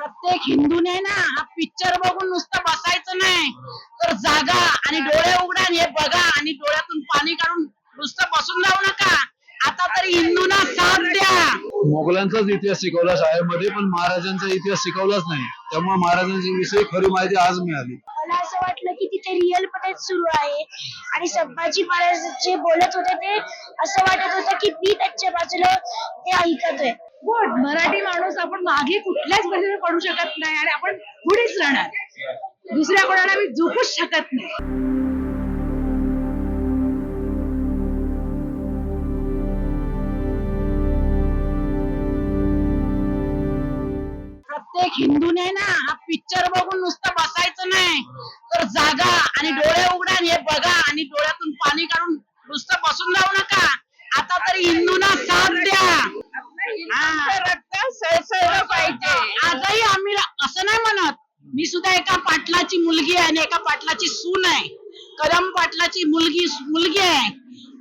प्रत्येक हिंदूने ना हा पिक्चर बघून नुसतं बसायचं नाही. तर जागा आणि डोळे उघडा हे बघा आणि डोळ्यातून पाणी काढून नुसतं बसून जाऊ नका. आता तरी हिंदूंना साथ द्या. मोगलांचाच इतिहास शिकवला शाळेमध्ये पण महाराजांचा इतिहास शिकवलाच नाही. त्यामुळे महाराजांची विषयी खरी माहिती आज मिळाली. मला असं वाटलं की तिथे रिअल पणे सुरू आहे. आणि संभाजी महाराज जे बोलत होते ते असं वाटत होतं की मी त्यांच्या बाजूला ते ऐकतोय. गुड मराठी माणूस आपण मागे कुठल्याच परिस्थितीत पडू शकत नाही आणि आपण पुढेच राहणार. दुसऱ्या कोणाला मी झोपूच शकत नाही. प्रत्येक हिंदूने ना हा पिक्चर बघून नुसतं बसायचं नाही. तर जागा आणि डोळे उघडा आणि हे बघा आणि डोळ्यातून पाणी काढून नुसतं बसून जाऊ नका. आता तरी हिंदूंना साथ द्या. पाहिजे आजही आम्ही असं नाही म्हणत. मी सुद्धा एका पाटलाची मुलगी आहे आणि एका पाटलाची सून आहे. कदम पाटलाची मुलगी मुलगी आहे.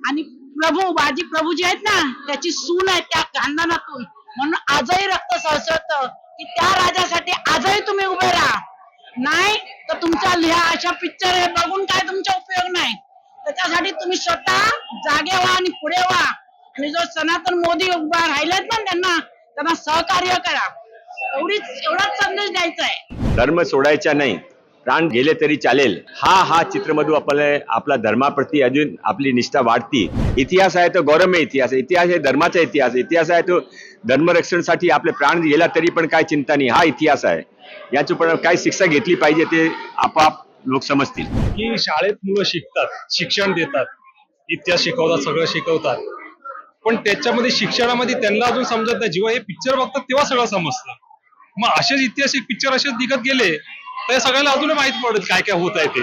आणि प्रभू बाजी प्रभू जे आहेत ना त्याची सून आहे त्या खानदानातून. म्हणून आजही रक्त सळसळत. की त्या राजासाठी आजही तुम्ही उभे राहा. नाही तर तुमच्या लिहा अशा पिक्चर हे बघून काय तुमचा उपयोग नाही. त्याच्यासाठी तुम्ही स्वतः जागे व्हा आणि पुढे व्हा. आणि जो सनातन मोदी उभा राहिलेत ना त्यांना त्यांना सहकार्य करा. एवढीच एवढाच संदेश द्यायचा आहे. धर्म सोडायचा नाही. प्राण गेले तरी चालेल. हा हा चित्रमधू आपल्याला आपला धर्माप्रती अजून आपली निष्ठा वाढती. इतिहास आहे तो गौरवमय इतिहास आहे इतिहास. आहे धर्माचा इतिहास. इतिहास आहे तो धर्मरक्षणासाठी आपले प्राण गेला तरी पण काय चिंता नाही. हा इतिहास आहे. याची पण काय शिक्षा घेतली पाहिजे ते आपाप लोक समजतील. की शाळेत मुलं शिकतात शिक्षण देतात. इतिहास शिकवतात सगळं शिकवतात. पण त्याच्यामध्ये शिक्षणामध्ये त्यांना अजून समजत नाही. जेव्हा हे पिक्चर बघतात तेव्हा सगळं समजतं. मग असेच ऐतिहासिक पिक्चर असेच निघत गेले तर सगळ्यांना अजूनही माहीत पडत काय काय होत आहे ते.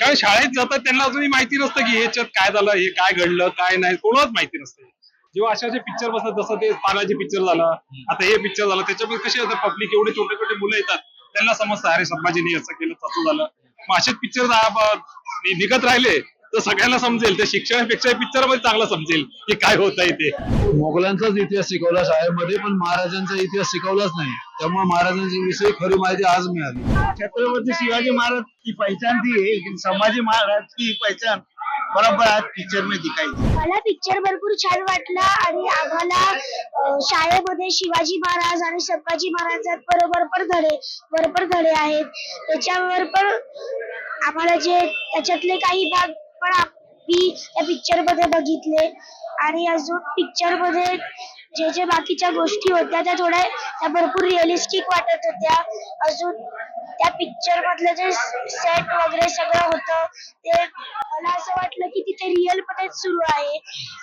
कारण शाळेत जातात त्यांना अजूनही माहिती नसतं की ह्याच्यात काय झालं हे काय घडलं काय नाही कोणालाच माहिती नसतं. जेव्हा असे असे पिक्चर बसतात जसं ते तानाजी पिक्चर झालं आता हे पिक्चर झालं त्याच्यामध्ये कसे येतात पब्लिक एवढे छोटे छोटे मुलं येतात त्यांना समजतं अरे संभाजीने असं केलं तसं झालं. मग असेच पिक्चर निघत राहिले तर सगळ्यांना समजेल. त्या शिक्षणापेक्षा पिक्चरमध्ये चांगलं समजेल की काय होत आहे ते. मोगलांचाच इतिहास शिकवला शाळेमध्ये पण महाराजांचा इतिहास शिकवलाच नाही. त्यामुळे महाराजांची विषयी खरी माहिती आज मिळाली. छत्रपती शिवाजी महाराज की पहचान थी लेकिन संभाजी महाराज की पहचान बराबर आज पिक्चर में दिखाई मला पिक्चर भरपूर छान वाटला आणि आम्हाला शाळेमध्ये शिवाजी महाराज आणि संभाजी महाराजात बरोबर पण धडे बरोबर धडे आहेत. त्याच्यावर पण आम्हाला जे त्याच्यातले काही भाग पण आम्ही त्या पिक्चरमध्ये बघितले. आणि अजून पिक्चरमध्ये जे जे बाकीच्या गोष्टी होत्या त्या थोड्या त्या भरपूर रिअलिस्टिक वाटत होत्या. अजून त्या पिक्चर मधलं जे सेट वगैरे सगळं होतं ते मला असं वाटलं की तिथे रिअलमध्ये सुरू आहे.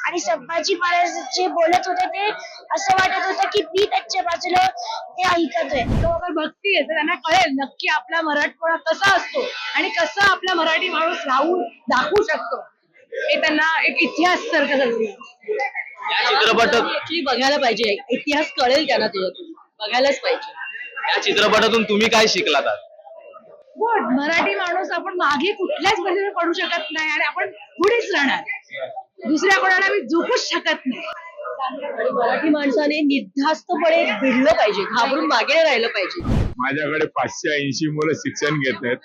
आणि संभाजी महाराज जे बोलत होते ते असं वाटत होतं की मी त्यांच्या बाजूला ते ऐकतोय. तो अगर भक्ती आहे तर त्यांना कळेल नक्की आपला मराठपणा कसा असतो आणि कसा आपला मराठी माणूस राहून दाखवू शकतो. हे त्यांना एक इतिहास सारखं झालं या चित्रपटात बघायला पाहिजे. इतिहास कळेल त्यांना त्याच्यातून बघायलाच पाहिजे. या चित्रपटातून तुम्ही काय शिकलात आज? गुड मराठी माणूस आपण मागे कुठल्याच परिस्थितीत पडू शकत नाही आणि आपण पुढेच राहणार. दुसऱ्या कोणाला मी झोपूच शकत नाही. आणि मराठी माणसाने निर्धास्तपणे भिडलं पाहिजे. घाबरून मागे राहिलं पाहिजे. माझ्याकडे पाचशे ऐंशी मुलं शिक्षण घेत आहेत.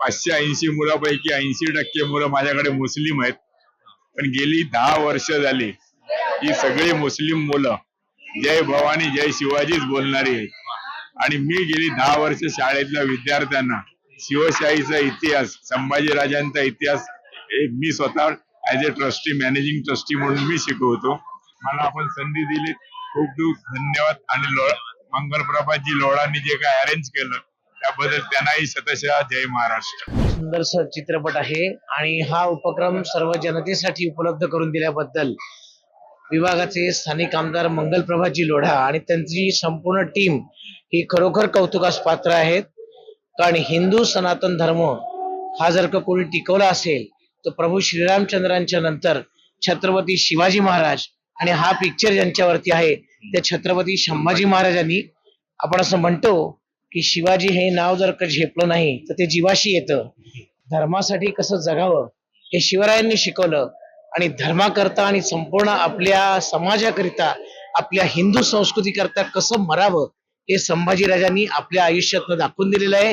पाचशे ऐंशी मुलापैकी ऐंशी टक्के मुलं माझ्याकडे मुस्लिम आहेत. पण गेली दहा वर्ष झाली. ही सगळी मुस्लिम मुलं जय भवानी जय शिवाजीच बोलणारी आहेत. आणि मी गेली दहा वर्ष शाळेतल्या विद्यार्थ्यांना शिवशाहीचा इतिहास संभाजीराजांचा इतिहास मी स्वतः as a trustee managing trustee म्हणून मी शिकवतो. मला आपण संधी दिली. खूप खूप धन्यवाद. आणि मंगलप्रभाजी लोळांनी जे काय अरेंज केलं त्याबद्दल त्यांनाही सतशा जय महाराष्ट्र. सुंदरसा चित्रपट आहे. आणि हा उपक्रम सर्व जनतेसाठी उपलब्ध करून दिल्याबद्दल विभागाचे स्थानिक आमदार मंगलप्रभाजी लोढा आणि त्यांची संपूर्ण टीम ही खरोखर कौतुकास पात्र आहेत. कारण हिंदू सनातन धर्म हा जर का कोणी टिकवला असेल तर प्रभू श्रीरामचंद्रांच्या नंतर छत्रपती शिवाजी महाराज आणि हा पिक्चर ज्यांच्यावरती आहे त्या छत्रपती संभाजी महाराजांनी आपण असं म्हणतो की शिवाजी हे नाव जर का झेपलं नाही तर ते जीवाशी येतं. धर्मासाठी कसं जगावं हे शिवरायांनी शिकवलं. आणि धर्माकरता आणि संपूर्ण आपल्या समाजाकरिता आपल्या हिंदू संस्कृतीकरता कसं मरावं हे संभाजीराजांनी आपल्या आयुष्यातनं दाखवून दिलेलं आहे.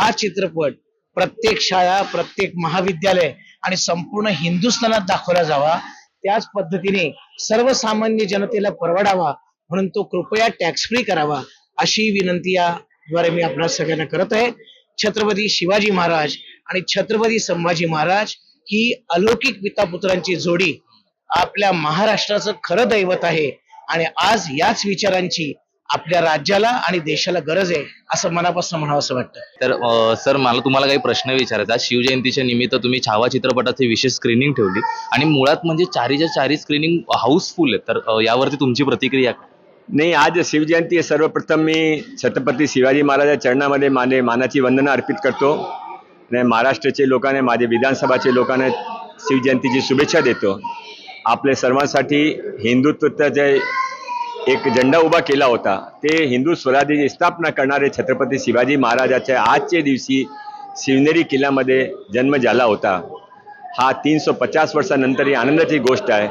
हा चित्रपट प्रत्येक शाळा प्रत्येक महाविद्यालय आणि संपूर्ण हिंदुस्थानात दाखवला जावा. त्याच पद्धतीने सर्वसामान्य जनतेला परवडावा म्हणून तो कृपया टॅक्स फ्री करावा अशी विनंती याद्वारे मी आपल्या सगळ्यांना करत आहे. छत्रपती शिवाजी महाराज आणि छत्रपती संभाजी महाराज ही अलौकिक पितापुत्रांची जोडी आपल्या महाराष्ट्राचं खरं दैवत आहे. आणि आज याच विचारांची आपल्या राज्याला आणि देशाला गरज आहे असं मनापासून म्हणावं असं वाटतं. तर सर मला तुम्हाला काही प्रश्न विचारायचा. शिवजयंतीच्या निमित्त तुम्ही छावा चित्रपटाची विशेष स्क्रीनिंग ठेवली. आणि मुळात म्हणजे चारीच्या चारी स्क्रीनिंग हाऊसफुल आहे तर यावरती तुमची प्रतिक्रिया? नाही आज शिवजयंती सर्वप्रथम मी छत्रपती शिवाजी महाराजांच्या चरणामध्ये माने मानाची वंदना अर्पित करतो. आणि महाराष्ट्राचे लोकांना माझे विधानसभाचे लोकांना शिवजयंतीची शुभेच्छा देतो. आपल्या सर्वांसाठी हिंदुत्वाचा एक झेंडा उभा केला होता ते हिंदू स्वराज्याची स्थापना करणारे छत्रपती शिवाजी महाराजाच्या आजच्या दिवशी शिवनेरी किल्ल्यामध्ये जन्म झाला होता. हा तीनशे पचास वर्षानंतर ही आनंदाची गोष्ट आहे.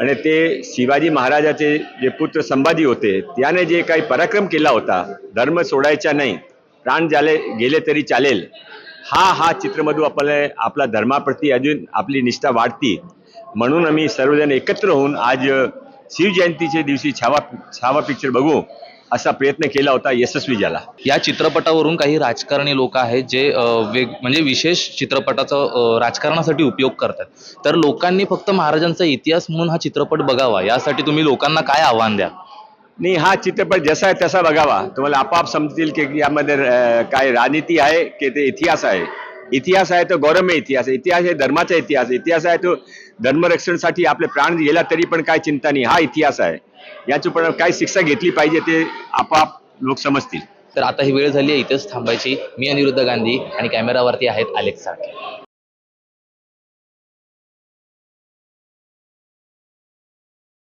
आणि ते शिवाजी महाराजाचे जे पुत्र संभाजी होते त्याने जे काही पराक्रम केला होता धर्म सोडायचा नाही प्राण झाले गेले तरी चालेल. हा हा चित्रमधू आपल्याला आपला धर्माप्रती अजून आपली निष्ठा वाढती. म्हणून आम्ही सर्वजण एकत्र होऊन आज शिवजयंतीच्या दिवशी छावा छावा पिक्चर बघू असा प्रयत्न केला होता यशस्वी झाला या चित्रपटावरून काही राजकारणी लोक आहेत जे वेग म्हणजे विशेष चित्रपटाचा राजकारणासाठी उपयोग करतात. तर लोकांनी फक्त महाराजांचा इतिहास म्हणून हा चित्रपट बघावा यासाठी तुम्ही लोकांना काय आव्हान द्या नाही हा चित्रपट जसा आहे तसा बघावा. तुम्हाला आपाप समजतील की यामध्ये काय राजनीती आहे की ते इतिहास आहे. इतिहास आहे तो गौरवमय इतिहास आहे. इतिहास आहे धर्माचा इतिहास आहे. इतिहास आहे तो धर्मरक्षणासाठी आपले प्राण गेला तरी पण काय चिंता नाही. हा इतिहास आहे. याची पण काय शिक्षा घेतली पाहिजे ते आपाप लोक समजतील. तर आता ही वेळ झाली आहे इथेच थांबायची. मी अनिरुद्ध गांधी आणि कॅमेरावरती आहेत अलेक्सा.